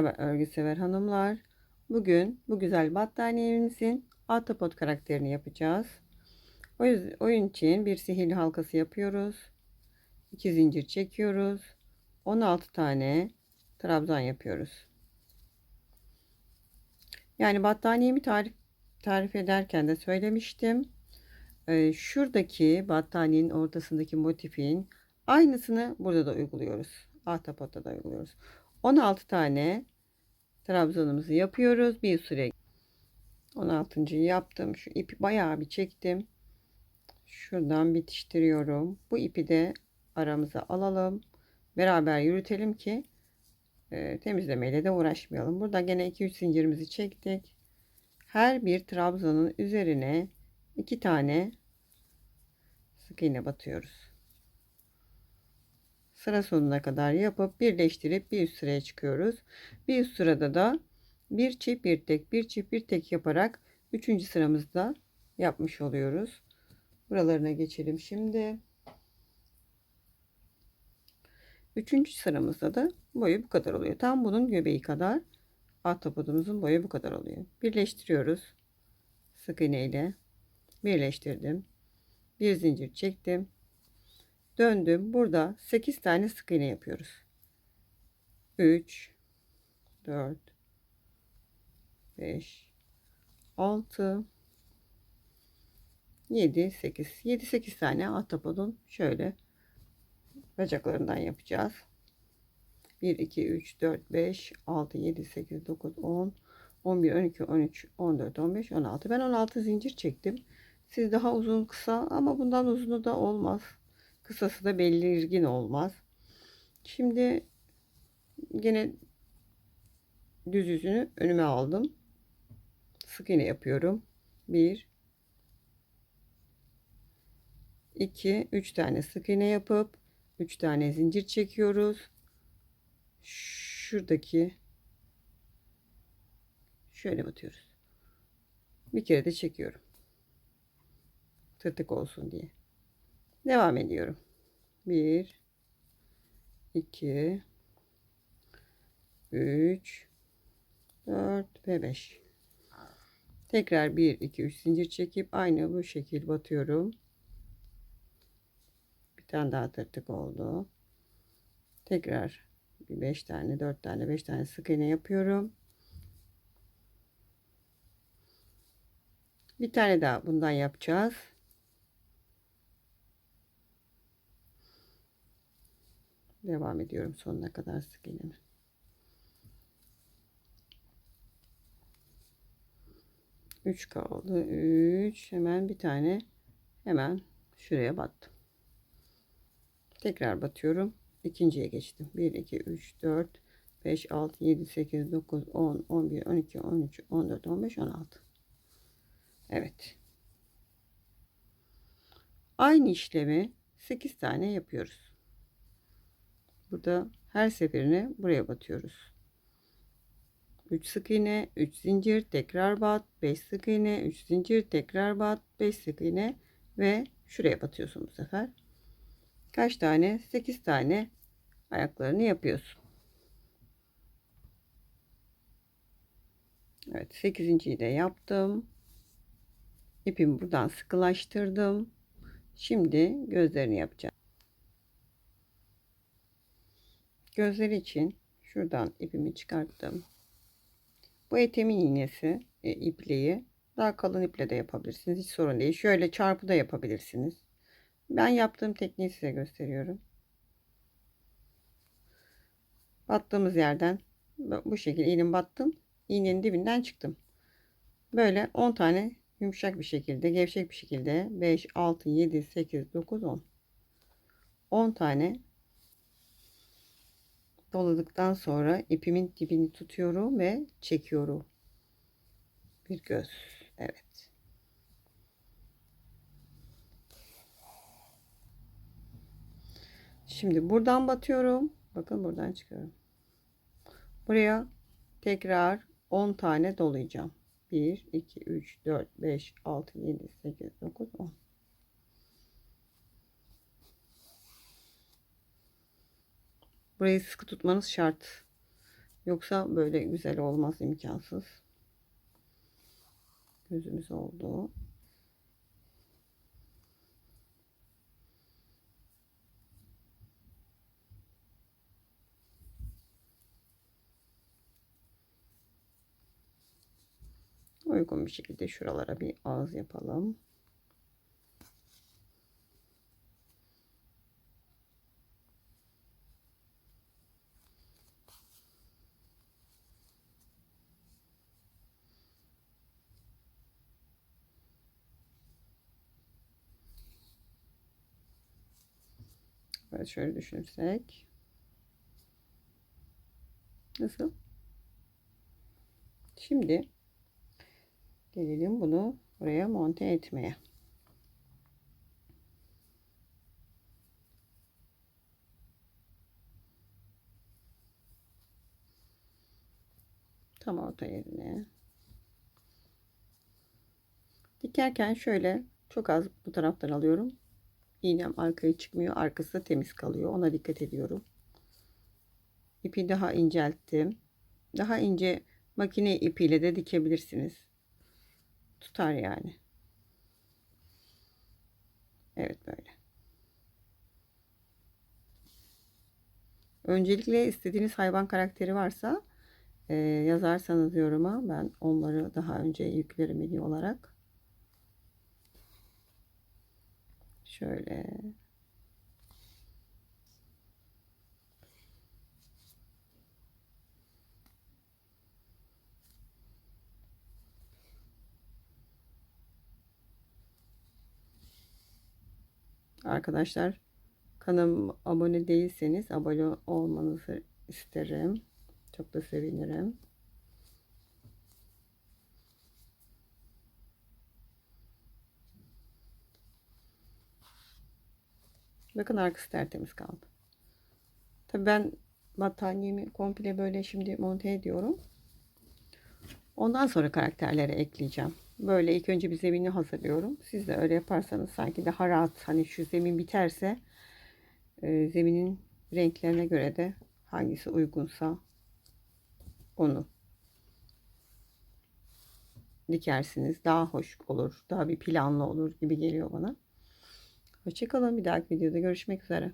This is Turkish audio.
Merhaba örgüsever hanımlar. Bugün bu güzel battaniyemizin Ahtapot karakterini yapacağız. O yüzden, oyun için bir sihirli halkası yapıyoruz. 2 zincir çekiyoruz. 16 tane trabzan yapıyoruz. Yani battaniyemi tarif, tarif ederken de söylemiştim. Ee, şuradaki battaniyenin ortasındaki motifin aynısını burada da uyguluyoruz. Ahtapotta da uyguluyoruz. 16 tane trabzanımızı yapıyoruz. Bir süre 16. yaptım. Şu ipi bayağı bir çektim. Şuradan bitiştiriyorum. Bu ipi de aramıza alalım. Beraber yürütelim ki e, temizlemeyle de uğraşmayalım. Burada gene 2-3 zincirimizi çektik. Her bir trabzanın üzerine iki tane sık iğne batıyoruz sıra sonuna kadar yapıp birleştirip bir üst sıraya çıkıyoruz. Bir üst sırada da bir çift bir tek bir çift bir tek yaparak üçüncü sıramızda yapmış oluyoruz. Buralarına geçelim şimdi. Üçüncü sıramızda da boyu bu kadar oluyor. Tam bunun göbeği kadar ahtapodumuzun boyu bu kadar oluyor. Birleştiriyoruz. Sık iğne ile birleştirdim. Bir zincir çektim döndüm. Burada 8 tane sık iğne yapıyoruz. 3 4 5 6 7 8 7 8 tane ahtapodun şöyle bacaklarından yapacağız. 1 2 3 4 5 6 7 8 9 10 11 12 13 14 15 16 ben 16 zincir çektim. Siz daha uzun kısa ama bundan uzunu da olmaz. Kısası da belirgin olmaz. Şimdi gene düz yüzünü önüme aldım. Sık iğne yapıyorum. 1 2 3 tane sık iğne yapıp 3 tane zincir çekiyoruz. Şuradaki şöyle batıyoruz. Bir kere de çekiyorum. Tırtık olsun diye. Devam ediyorum. 1 2 3 4 ve 5 tekrar 1 2 3 zincir çekip aynı bu şekil batıyorum. Bir tane daha tırtık oldu. Tekrar 5 tane 4 tane 5 tane sık iğne yapıyorum. Bir tane daha bundan yapacağız Devam ediyorum sonuna kadar sık iğnemi. Üç kaldı. Üç. Hemen bir tane hemen şuraya battım. Tekrar batıyorum. İkinciye geçtim. 1, 2, 3, 4, 5, 6, 7, 8, 9, 10, 11, 12, 13, 14, 15, 16. Evet. Aynı işlemi 8 tane yapıyoruz. Burada her seferine buraya batıyoruz. 3 sık iğne, 3 zincir, tekrar bat, 5 sık iğne, 3 zincir, tekrar bat, 5 sık iğne ve şuraya batıyorsun bu sefer. Kaç tane? 8 tane ayaklarını yapıyorsun. Evet 8.yi de yaptım. İpimi buradan sıkılaştırdım. Şimdi gözlerini yapacağım. Gözleri için şuradan ipimi çıkarttım. Bu etemin iğnesi e, ipliği daha kalın iple de yapabilirsiniz. Hiç sorun değil. Şöyle çarpı da yapabilirsiniz. Ben yaptığım tekniği size gösteriyorum. Battığımız yerden bu şekilde iğnemi battım. İğnenin dibinden çıktım. Böyle 10 tane yumuşak bir şekilde, gevşek bir şekilde 5, 6, 7, 8, 9, 10. 10 tane doladıktan sonra ipimin dibini tutuyorum ve çekiyorum. Bir göz. Evet. Şimdi buradan batıyorum. Bakın buradan çıkıyorum. Buraya tekrar 10 tane dolayacağım. 1, 2, 3, 4, 5, 6, 7, 8, 9, 10. Burayı sıkı tutmanız şart. Yoksa böyle güzel olmaz imkansız. Gözümüz oldu. Uygun bir şekilde şuralara bir ağız yapalım. Evet şöyle düşünürsek. Nasıl? Şimdi gelelim bunu buraya monte etmeye. Tam orta yerine. Dikerken şöyle çok az bu taraftan alıyorum. İğnem arkaya çıkmıyor. Arkası da temiz kalıyor. Ona dikkat ediyorum. İpi daha incelttim. Daha ince makine ipiyle de dikebilirsiniz. Tutar yani. Evet böyle. Öncelikle istediğiniz hayvan karakteri varsa e, yazarsanız yoruma ben onları daha önce yüklerim video olarak. Şöyle. Arkadaşlar kanalıma abone değilseniz abone olmanızı isterim. Çok da sevinirim. Bakın arkası tertemiz kaldı. Tabii ben battaniyemi komple böyle şimdi monte ediyorum. Ondan sonra karakterleri ekleyeceğim. Böyle ilk önce bir zemini hazırlıyorum. Siz de öyle yaparsanız sanki daha rahat hani şu zemin biterse e, zeminin renklerine göre de hangisi uygunsa onu dikersiniz. Daha hoş olur. Daha bir planlı olur gibi geliyor bana. Hoşçakalın. Bir dahaki videoda görüşmek üzere.